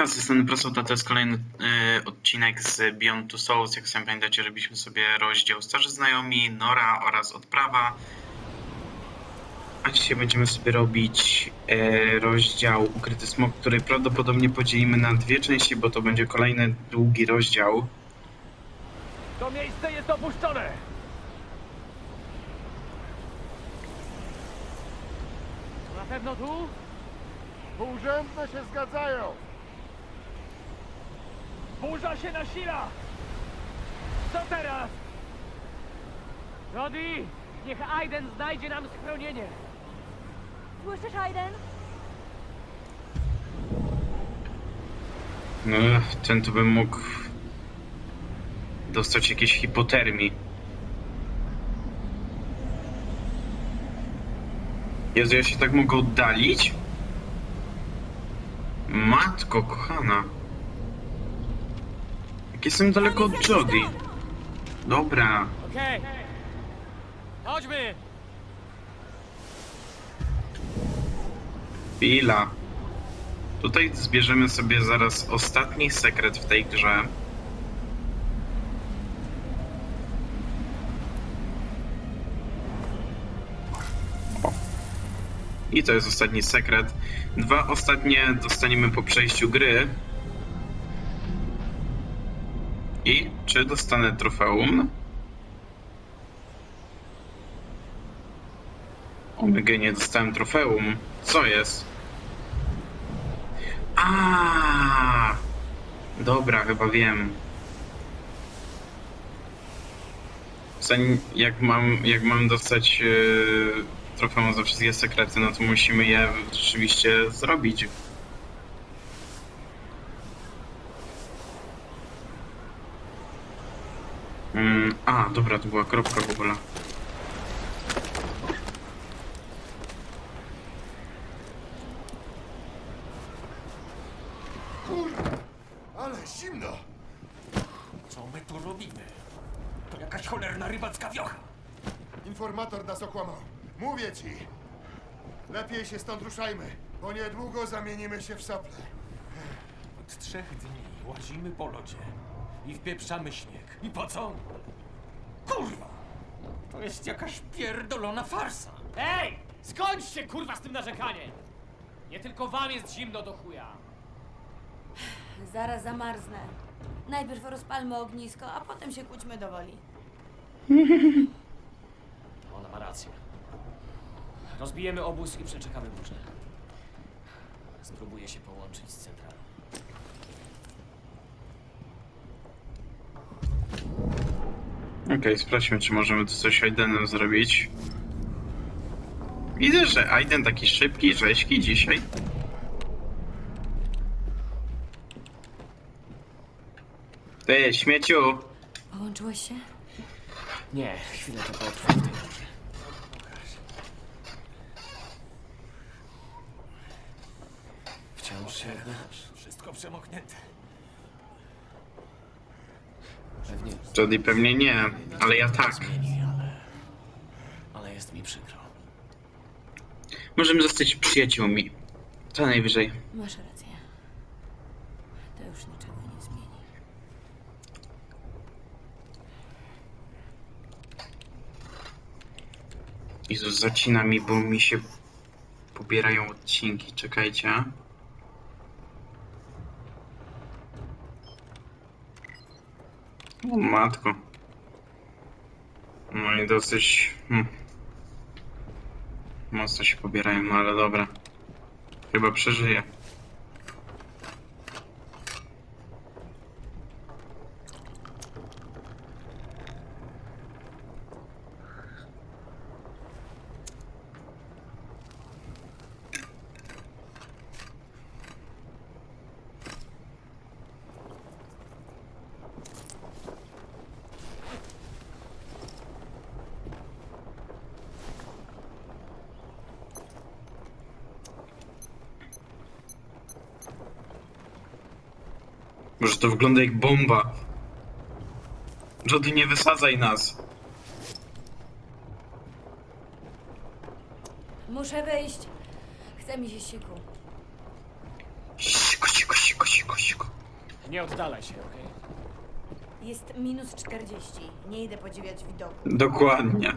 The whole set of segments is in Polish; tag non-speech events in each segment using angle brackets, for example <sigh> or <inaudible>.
Siemanka, z tej strony Prasota, to jest kolejny y, odcinek z Beyond Two Souls. Jak sami pamiętacie, robiliśmy sobie rozdział Starzy Znajomi, Nora oraz Odprawa. A dzisiaj będziemy sobie robić e, rozdział Ukryty Smok, który prawdopodobnie podzielimy na dwie części, bo to będzie kolejny długi rozdział. To miejsce jest opuszczone! Na pewno tu? Urzędne się zgadzają. Burza się nasila! Co teraz? Jody, niech Aiden znajdzie nam schronienie. Słyszysz, Aiden? No, ten to bym mógł dostać jakieś hipotermii. Jezu, ja się tak mogę oddalić? Matko kochana. Jestem daleko od Jody. Dobra. Okej. Chodźmy! Chwila. Tutaj zbierzemy sobie zaraz ostatni sekret w tej grze. O. I to jest ostatni sekret. Dwa ostatnie dostaniemy po przejściu gry. Czy dostanę trofeum? Omega nie dostałem trofeum. Co jest? A, Dobra, chyba wiem. Zanim, jak mam, jak mam dostać yy, trofeum za wszystkie sekrety, no to musimy je rzeczywiście zrobić. A, dobra, to była kropka w ogóle. Kurwa, ale zimno. Co my tu robimy? To jakaś cholerna rybacka wiocha. Informator nas okłamał. Mówię ci. Lepiej się stąd ruszajmy, bo niedługo zamienimy się w sople. Od trzech dni łazimy po lodzie i wpieprzamy śnieg. I po co? Kurwa! To jest jakaś pierdolona farsa. Ej! Skończcie kurwa z tym narzekaniem! Nie tylko wam jest zimno do chuja. Zaraz zamarznę. Najpierw rozpalmy ognisko, a potem się kłóćmy do woli. <laughs> Ona ma rację. Rozbijemy obóz i przeczekamy burzę. Spróbuję się połączyć z centralą. Okej, sprawdźmy, czy możemy tu coś Aidenem zrobić. Widzę, że Aiden taki szybki, rzeźki dzisiaj. Ty, śmieciu! Połączyłeś się? Nie, chwilę to potrwa w tej. Wciąż się Wszystko przemoknięte. Jody pewnie nie, ale ja tak. zmieni, ale... Ale jest mi przykro. Możemy zostać przyjaciółmi. To najwyżej. Masz rację. To już niczego nie zmieni. Jezus, zacina mi, bo mi się pobierają odcinki. Czekajcie. Matko. No i dosyć... Hmm. Mocno się pobierają, no ale dobra. Chyba przeżyję. Może to wygląda jak bomba. Jody, nie wysadzaj nas. Muszę wyjść. Chce mi się siku. Cicho, cicho, cicho, cicho, cicho. Nie oddalaj się, okej? Jest minus 40. Nie idę podziwiać widoku. Dokładnie.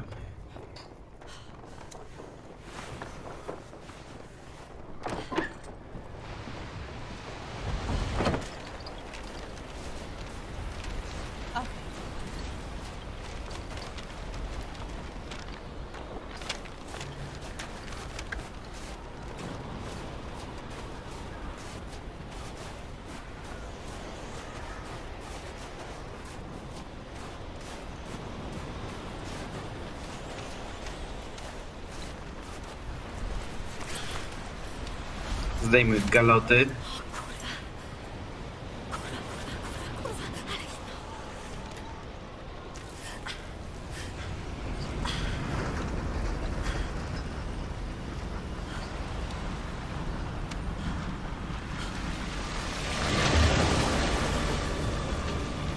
Zdejmy galoty.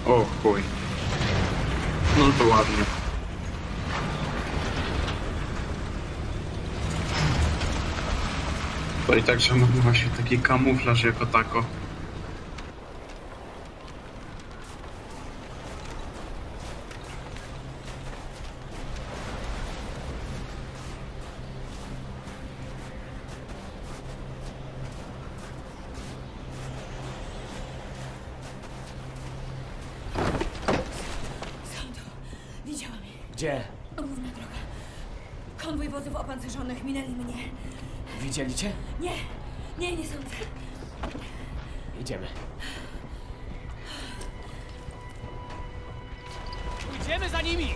O chuj. No to ładnie. To i tak, że mamy właśnie taki kamuflaż jako tako. Idziemy. Idziemy za nimi!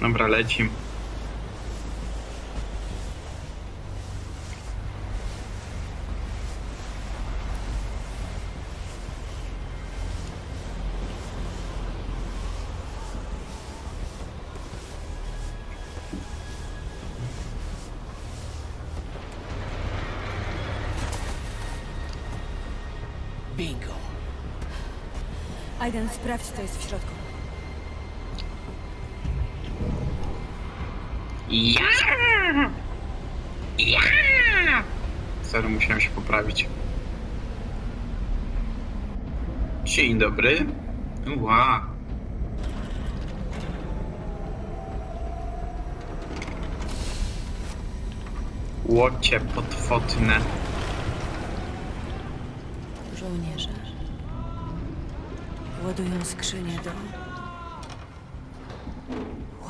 Dobra, lecim. Bingo. Aiden, sprawdź, co jest w środku. Ja! Ja! Sorry, musiałem się poprawić. Dzień dobry. Ła. Łocie podwodne. Żołnierze. Ładują skrzynię do...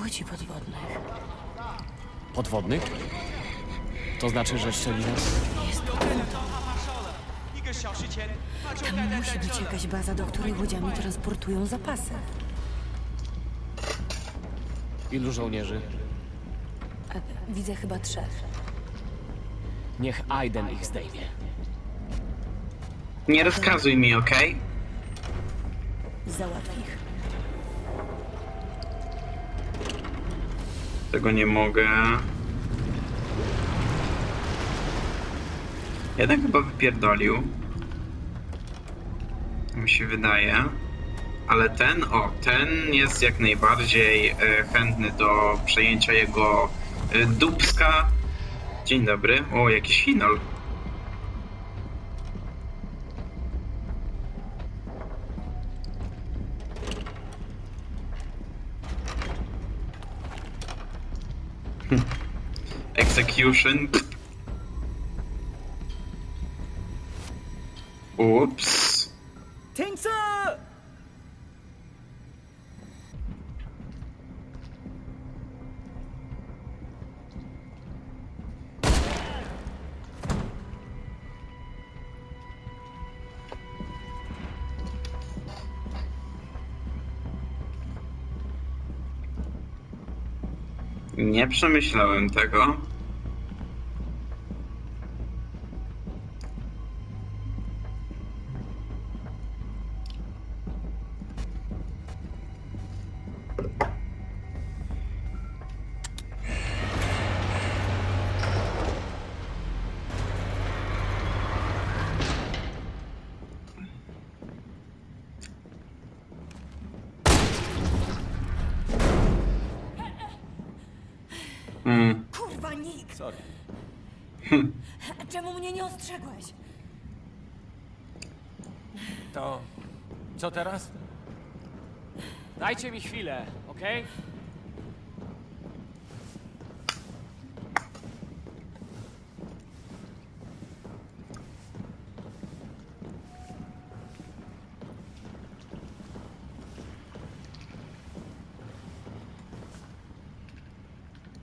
łodzi podwodnych. Podwodnych? To znaczy, że szczeli nas? Tam musi być jakaś baza, do której łodziami transportują zapasy. Ilu żołnierzy? A, widzę chyba trzech. Niech Aiden ich zdejmie. Nie rozkazuj mi, okej? Załatw ich. Tego nie mogę. Jeden chyba wypierdolił. Mi się wydaje. Ale ten, o, ten jest jak najbardziej e, chętny do przejęcia jego e, dubska. Dzień dobry. O, jakiś finol. Execution. Ups. Nie przemyślałem tego. Sorry. <laughs> Czemu mnie nie ostrzegłeś? To co teraz? Dajcie mi chwilę, okej?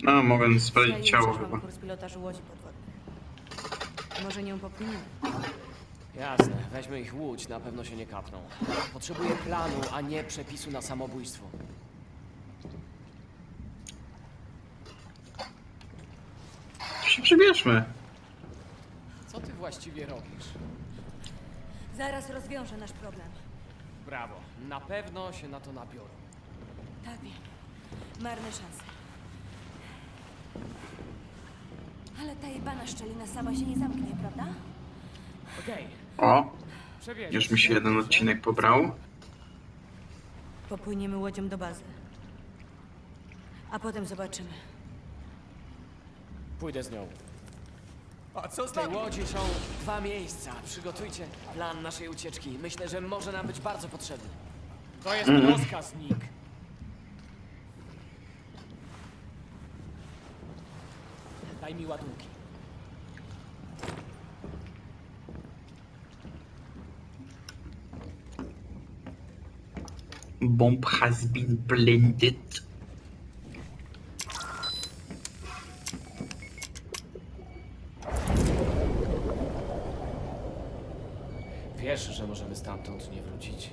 No, mogę sprawdzić ciało chyba. kurs pilotażu łodzi. Może nią popłyniemy. Jasne, weźmy ich łódź, na pewno się nie kapną. Potrzebuję planu, a nie przepisu na samobójstwo. Się przebierzmy. Co ty właściwie robisz? Zaraz rozwiążę nasz problem. Brawo, na pewno się na to nabiorą. Tak wiem. Marne szanse. Ale ta jebana szczelina sama się nie zamknie, prawda? Okej, O, już mi się jeden odcinek pobrał. Popłyniemy łodzią do bazy. A potem zobaczymy. Pójdę z nią. A co z W tej nami? łodzi są dwa miejsca. Przygotujcie plan naszej ucieczki. Myślę, że może nam być bardzo potrzebny. To jest rozkaz, Nick. Daj mi ładunki. Bomb has been blended. Wiesz, że możemy stamtąd nie wrócić.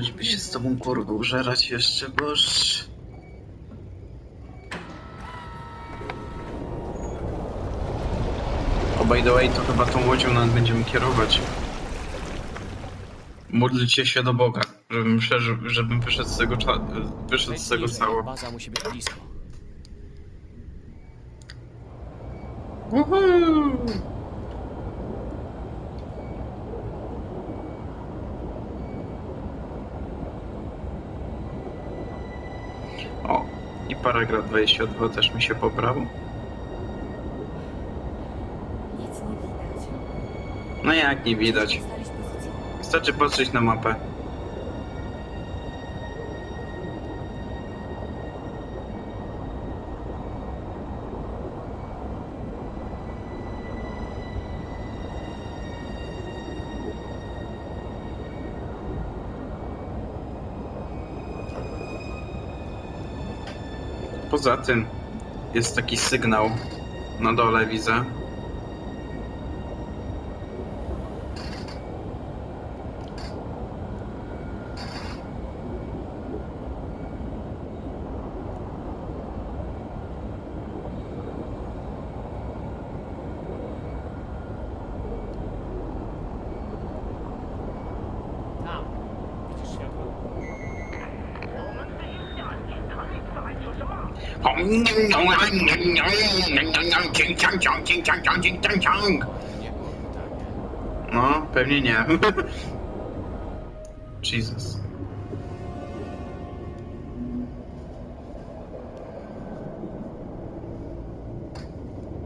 Żeby się z tobą kurwa użerać jeszcze, boż. O, by the way, to chyba tą łodzią nawet będziemy kierować. Módlcie się do Boga, żebym, przeżył, żebym wyszedł z tego, cza- wyszedł z tego cało. Baza musi być blisko. Woohoo! O, i paragraf 22 też mi się pobrał. Nic nie widać. No jak nie widać. Wystarczy patrzeć na mapę. Poza tym jest taki sygnał na dole widzę. Nie. No, pewnie nie. Jesus.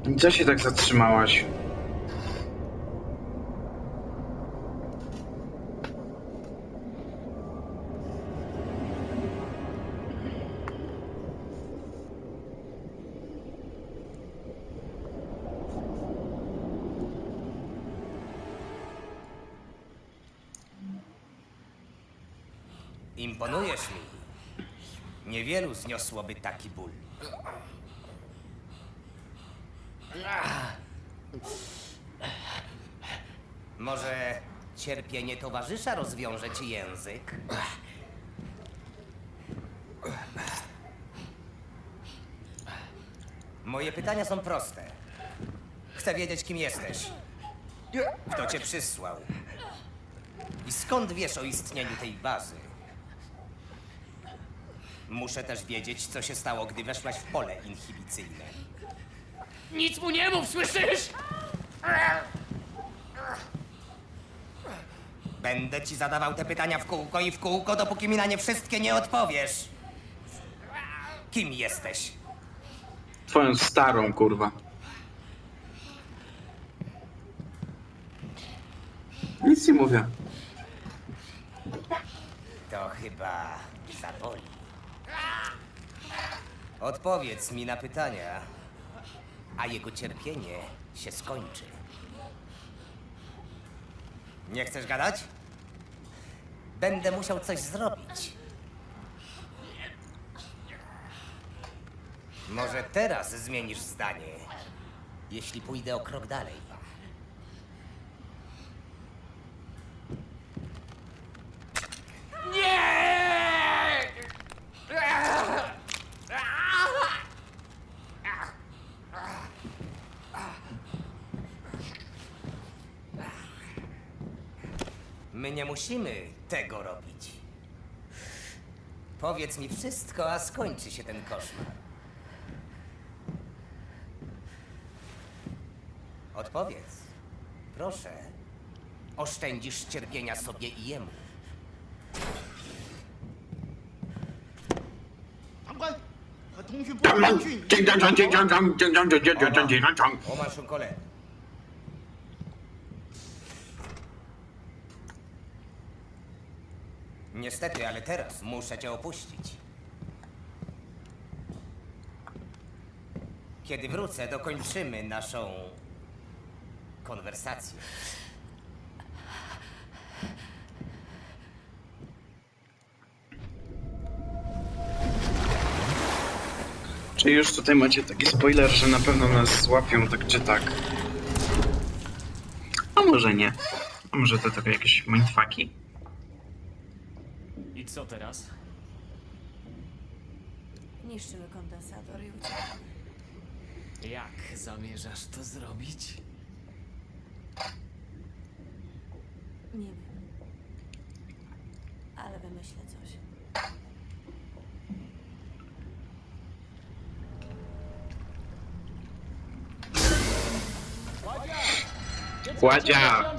I Co się tak zatrzymałaś? Imponujesz mi. Niewielu zniosłoby taki ból. Może cierpienie towarzysza rozwiąże ci język? Moje pytania są proste. Chcę wiedzieć, kim jesteś. Kto cię przysłał? I skąd wiesz o istnieniu tej bazy? Muszę też wiedzieć, co się stało, gdy weszłaś w pole inhibicyjne. Nic mu nie mów, słyszysz? Będę ci zadawał te pytania w kółko i w kółko, dopóki mi na nie wszystkie nie odpowiesz. Kim jesteś? Twoją starą, kurwa. Nic nie mówię. To chyba zaboli. Odpowiedz mi na pytania, a jego cierpienie się skończy. Nie chcesz gadać? Będę musiał coś zrobić. Może teraz zmienisz zdanie, jeśli pójdę o krok dalej. My nie musimy tego robić. Powiedz mi wszystko, a skończy się ten koszmar. Odpowiedz. Proszę. Oszczędzisz cierpienia sobie i jemu. Dang dang dang dang dang dang dang dang dang dang dang dang dang dang Niestety, ale teraz muszę cię opuścić. Kiedy wrócę, dokończymy naszą konwersację. Czyli już tutaj macie taki spoiler, że na pewno nas złapią tak czy tak. A może nie. A może to tylko jakieś mindfucki? I co teraz? Niszczymy kondensator i uciekamy. Jak zamierzasz to zrobić? Nie wiem. Ale wymyślę coś. Kładzia!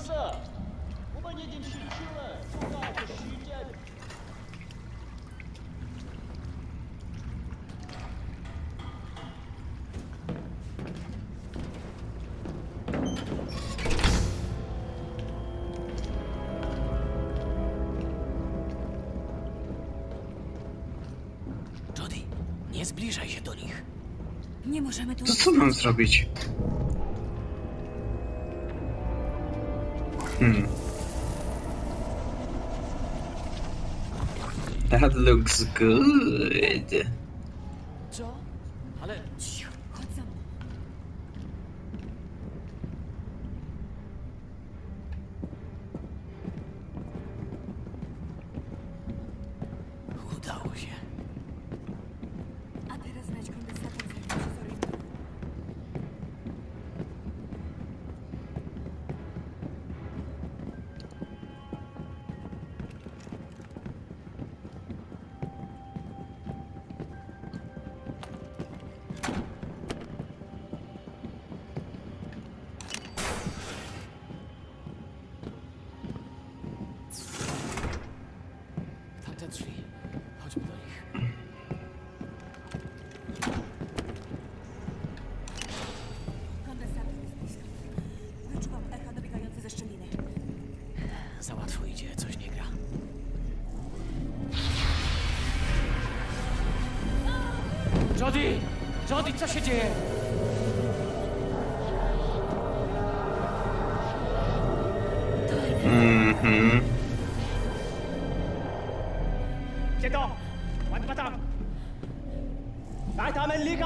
Zrobić? Hmm. That looks good. Co? Ale... Jody, co się dzieje? Mhm. Jado, warte mal ab. Weitamen lieg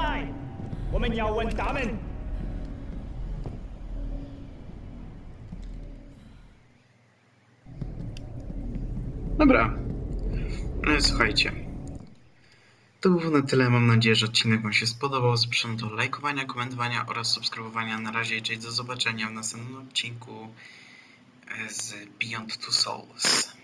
Dobra, To było na tyle. Mam nadzieję, że odcinek Wam się spodobał. Zapraszam do lajkowania, komentowania oraz subskrybowania. Na razie, cześć, do zobaczenia w następnym odcinku z Beyond Two Souls.